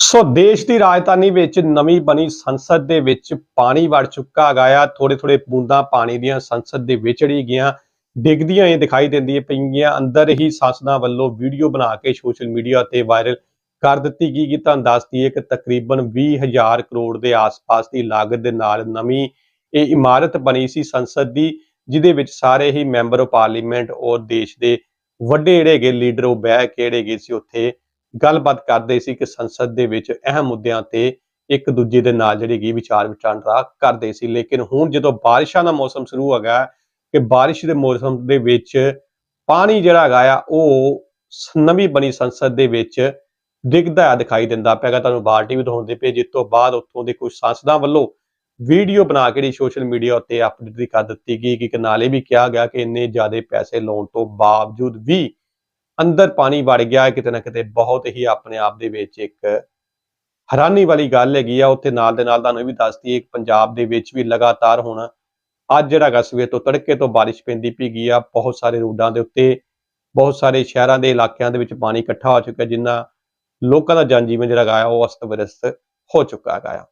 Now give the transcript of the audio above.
ਸੋ ਦੇਸ਼ ਦੀ ਰਾਜਧਾਨੀ ਵਿੱਚ ਨਵੀਂ ਬਣੀ ਸੰਸਦ ਦੇ ਵਿੱਚ ਪਾਣੀ ਵੜ ਚੁੱਕਾ ਗਿਆ ਥੋੜੇ ਥੋੜੇ ਬੂੰਦਾਂ ਪਾਣੀ ਦੀਆਂ ਸੰਸਦ ਦੇ ਵਿਚੜੀ ਗਈਆਂ ਡਿੱਗਦੀਆਂ ਇਹ ਦਿਖਾਈ ਦਿੰਦੀਆਂ ਪਈਆਂ। ਅੰਦਰ ਹੀ ਸੰਸਦਾਂ ਵੱਲੋਂ ਵੀਡੀਓ ਬਣਾ ਕੇ ਸੋਸ਼ਲ ਮੀਡੀਆ ਤੇ ਵਾਇਰਲ ਕਰ ਦਿੱਤੀ ਗਈ ਕਿ ਤੁਹਾਨੂੰ ਦੱਸਦੀ ਹੈ ਕਿ ਤਕਰੀਬਨ 20000 ਕਰੋੜ ਦੇ ਆਸ-ਪਾਸ ਦੀ ਲਾਗਤ ਦੇ ਨਾਲ ਨਵੀਂ ਇਹ ਇਮਾਰਤ ਬਣੀ ਸੀ ਸੰਸਦ ਦੀ, ਜਿਹਦੇ ਵਿੱਚ ਸਾਰੇ ਹੀ ਮੈਂਬਰ ਆਫ ਪਾਰਲੀਮੈਂਟ ਔਰ ਦੇਸ਼ ਦੇ ਵੱਡੇ ਜਿਹੜੇ ਲੀਡਰ ਉਹ ਬਹਿ ਕੇ ਜਿਹੜੇ ਹੈਗੇ ਸੀ ਉੱਥੇ ਗੱਲਬਾਤ ਕਰਦੇ ਸੀ ਕਿ ਸੰਸਦ ਦੇ ਵਿੱਚ ਅਹਿਮ ਮੁੱਦਿਆਂ ਤੇ ਇੱਕ ਦੂਜੇ ਦੇ ਨਾਲ ਜਿਹੜੀ ਹੈਗੀ ਵਿਚਾਰ ਵਟਾਂਦਰਾ ਕਰਦੇ ਸੀ। ਲੇਕਿਨ ਹੁਣ ਜਦੋਂ ਬਾਰਿਸ਼ਾਂ ਦਾ ਮੌਸਮ ਸ਼ੁਰੂ ਹੋ ਗਿਆ ਕਿ ਬਾਰਿਸ਼ ਦੇ ਮੌਸਮ ਦੇ ਵਿੱਚ ਪਾਣੀ ਜਿਹੜਾ ਹੈਗਾ ਆ, ਉਹ ਨਵੀਂ ਬਣੀ ਸੰਸਦ ਦੇ ਵਿੱਚ ਡਿੱਗਦਾ ਹੋਇਆ ਦਿਖਾਈ ਦਿੰਦਾ ਪਿਆਗਾ ਤੁਹਾਨੂੰ ਬਾਲਟੀ ਵੀ ਦਿਖਾਉਂਦੇ ਪਏ, ਜਿਸ ਤੋਂ ਬਾਅਦ ਉੱਥੋਂ ਦੇ ਕੁਝ ਸੰਸਦਾਂ ਵੱਲੋਂ ਵੀਡੀਓ ਬਣਾ ਕੇ ਜਿਹੜੀ ਸੋਸ਼ਲ ਮੀਡੀਆ ਉੱਤੇ ਅਪਡੇਟ ਕਰ ਦਿੱਤੀ ਗਈ ਕਿ ਇੱਕ ਨਾਲੇ ਵੀ ਕਿਹਾ ਗਿਆ ਕਿ ਇੰਨੇ ਜ਼ਿਆਦਾ ਪੈਸੇ ਲਾਉਣ ਤੋਂ ਬਾਵਜੂਦ ਵੀ ਅੰਦਰ ਪਾਣੀ ਵੜ ਗਿਆ ਕਿਤੇ ਨਾ ਕਿਤੇ ਬਹੁਤ ਹੀ ਆਪਣੇ ਆਪ ਦੇ ਵਿੱਚ ਇੱਕ ਹੈਰਾਨੀ ਵਾਲੀ ਗੱਲ ਹੈਗੀ ਆ। ਉੱਥੇ ਨਾਲ ਦੇ ਨਾਲ ਤੁਹਾਨੂੰ ਇਹ ਵੀ ਦੱਸਦੀ ਦਈਏ ਪੰਜਾਬ ਦੇ ਵਿੱਚ ਵੀ ਲਗਾਤਾਰ ਹੁਣ ਅੱਜ ਜਿਹੜਾ ਹੈਗਾ ਸਵੇਰ ਤੋਂ ਤੜਕੇ ਤੋਂ ਬਾਰਿਸ਼ ਪੈਂਦੀ ਪਈ ਗਈ ਆ। ਬਹੁਤ ਸਾਰੇ ਰੋਡਾਂ ਦੇ ਉੱਤੇ, ਬਹੁਤ ਸਾਰੇ ਸ਼ਹਿਰਾਂ ਦੇ ਇਲਾਕਿਆਂ ਦੇ ਵਿੱਚ ਪਾਣੀ ਇਕੱਠਾ ਹੋ ਚੁੱਕਾ ਜਿੰਨਾ ਲੋਕਾਂ ਦਾ ਜਨਜੀਵਨ ਜਿਹੜਾ ਹੈਗਾ ਆ, ਉਹ ਅਸਤ ਵਿਰਸਤ ਹੋ ਚੁੱਕਾ ਹੈਗਾ ਆ।